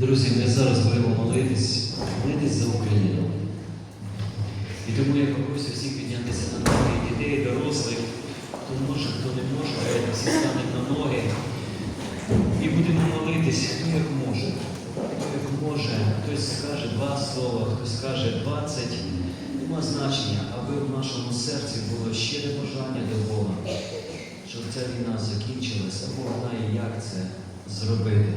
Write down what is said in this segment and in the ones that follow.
Друзі, ми зараз будемо молитись, молитись за Україну. І тому я попрошу всіх піднятися на ноги, дітей, дорослих, хто може, хто не може, хай всі стануть на ноги. І будемо молитись, хто як може. Хто як може, хтось скаже два слова, хтось скаже двадцять. Нема значення, аби в нашому серці було щире бажання до Бога, щоб ця війна закінчилася, Бог знає, як це зробити.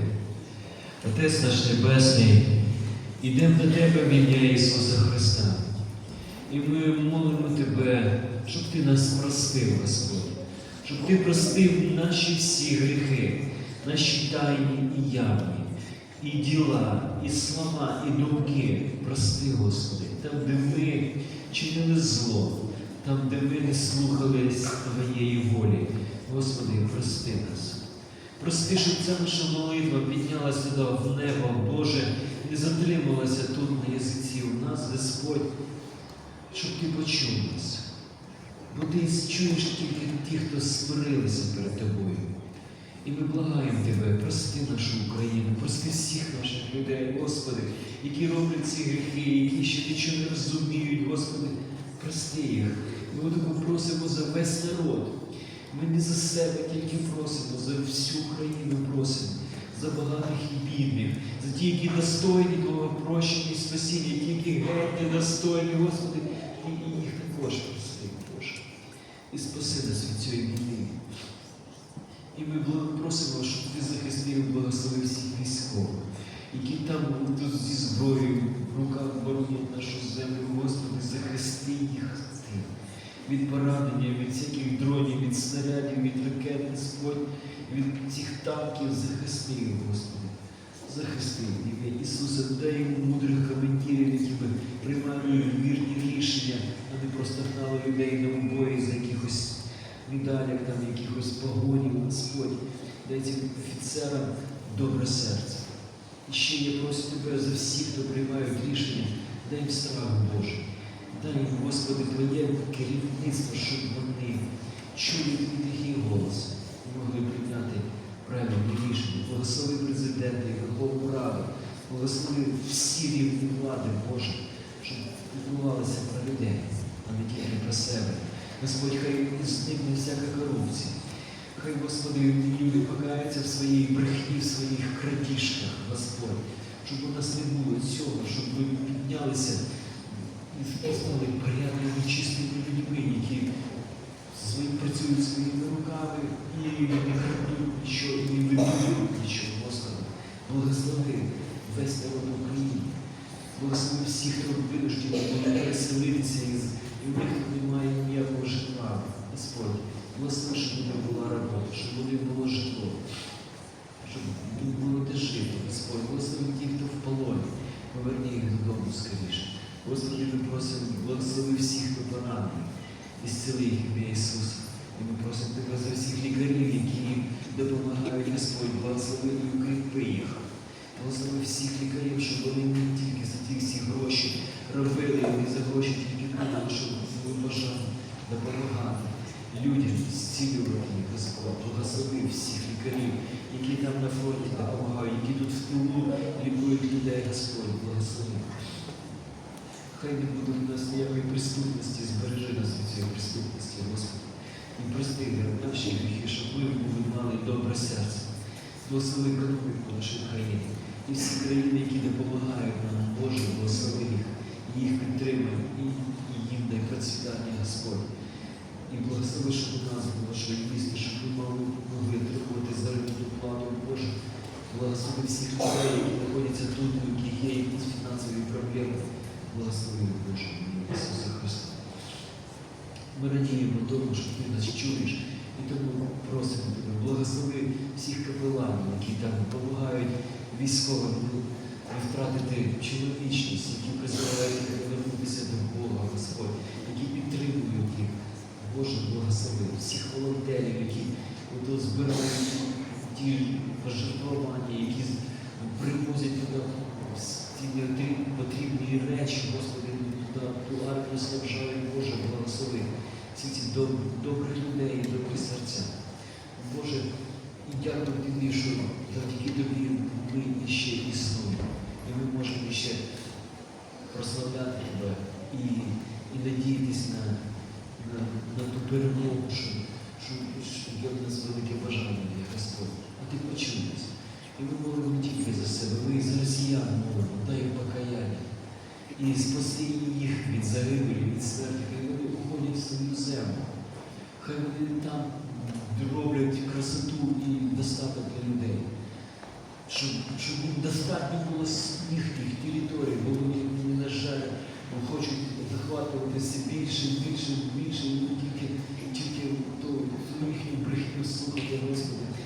Отець наш Небесний, ідемо до Тебе в ім'я Ісуса Христа. І ми молимо Тебе, щоб Ти нас простив, Господь, щоб Ти простив наші всі гріхи, наші тайні і явні, і діла, і слова, і думки. Прости, Господи, там, де ми чинили зло, там, де ми не слухались Твоєї волі. Господи, прости нас. Прости, щоб ця наша молитва піднялася в небо, Боже, не затрималася тут на язиці у нас, Господь, щоб Ти почув нас. Бо ти чуєш тільки ті, хто смирилися перед тобою. І ми благаємо Тебе, прости нашу Україну, прости всіх наших людей, Господи, які роблять ці гріхи, які ще нічого не розуміють, Господи, прости їх. Ми тому просимо за весь народ. Ми не за себе тільки просимо, за всю країну просимо, за багатих і бідних, за ті, які достойні того прощення і спасіння, ті, які геть недостойні, Господи, і їх також прости, Боже. І спаси нас від цієї війни. І ми просимо, щоб ти захистив і благословив всіх військових, які там зі зброєю в руках боронять нашу землю, Господи, захисти їх. Від поранення, від всяких дронів, від снарядів, від ракет, Господь, від цих танків захисти їх, Господи. Захисти ім'я Ісуса, дай йому мудрих коментарів, які би приймали вірні рішення, а не просто гнали людей на убої за якихось медалях, там, якихось погонів, Господь. Дай цим офіцерам добре серце. І ще я прошу Тебе за всіх, хто приймають рішення, дай їм страх Божий. Господи, Твоє керівництво, щоб вони чули твій тихий голос і могли прийняти правильні рішення. Благослови президента і Верховну Раду, благослови всі рівні влади, Боже, щоб відбувалося про людей, а не тільки про себе. Господь, хай зникне всяка корупція. Хай, Господи, люди покаються в своїй брехні, в своїх крадіжках, Господь, щоб у нас не було цього, щоб ми піднялися і стали порядними, чистими людьми, які працюють своїми руками і не крадуть нічого, не вибудують нічого, Господи. Благослови весь народ України. Благослови всіх, хто винуждені були переселитися із і в них немає ніякого житла, Господь. Благослови, щоб у них була робота, щоб у них було житло, щоб було де жити, Господь. Благослови ті, хто в полоні. Поверни їх додому скоріше. Господи, ми просимо, благослови всіх, хто поранений, і зціли їх ім'я Ісуса. І ми просимо Тебе за всіх лікарів, які їм допомагають, Господь, благослови і укріпи їх. Благослови всіх лікарів, щоб вони не тільки за ті всі гроші робили, і за гроші тільки думали, щоб були бажання допомагати людям зцілювати їх, Господь. Благослови всіх лікарів, які там на фронті допомагають, які тут в тилу лікують людей, Господь, благослови. Хай не буде в нас ніякої преступності, збережи нас від цієї преступності, Господи. І прости наші гріхи, щоб ми мали добре серце. Благослови економіку нашої країни. І всі країни, які допомагають нам, Боже, благослови їх, і їх підтримуй, і, і їм дай процвітання, Господь. І благослови, щоб у нас було що їсти, щоб ми могли отримувати заробітну плату, Боже. Благослови всіх людей, які знаходяться тут, у яких є якісь фінансові проблеми. Благослови, Боже, Ісуса Христа. Ми радіємо тому, що ти нас чуєш, і тому просимо тебе, благослови всіх капеланів, які там допомагають військовим не втратити чоловічність, які призивають повернутися до Бога, Господь, які підтримують їх. Боже, благослови всіх волонтерів, які збирають ті пожертвування, які привозять туди ті потрібні речі, Господи, ту армію снабжають, Боже, благослови всі ці доб- добрі людей добрі серця. Боже, і дякую тобі, що завдяки тобі ми ще існуємо. і ми можемо ще прославляти тебе і, і надіятись на, на, на ту перемогу, що, що, що є в нас велике бажання, Господь. А ти почуй нас. І ми молимо тільки за себе, ми і за росіян молимо, дай їм покаяння. І спаси їх від загибелі, від смерті, хай вони уходять в свою землю. Хай вони там роблять красоту і достаток для людей. Щоб, щоб їм достатньо було їхніх територій, бо вони, на жаль, хочуть захватувати все більше, більше, більше, і тільки, тільки ту їхню брехню слухати, Господи.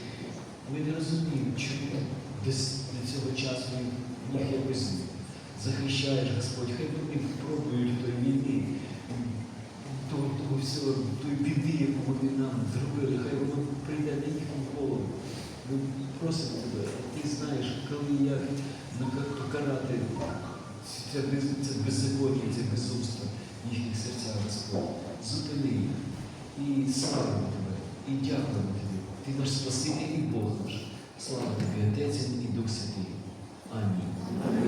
Ми не розуміємо, чому десь до цього часу їх якось захищаєш, Господь. Хай вони пробують тої війни, того, того всього, тої біди, яку вони нам зробили, хай воно прийде на їхню голову. Ми просимо тебе, ти знаєш, коли як покарати це, це беззаконня, це безумство їхніх серцях, Господь. Зупини їх. І славимо тебе, і дякуємо. Ти наш Спаситель і Бог наш. Слава тобі, Отець і Дух Святий. Амінь.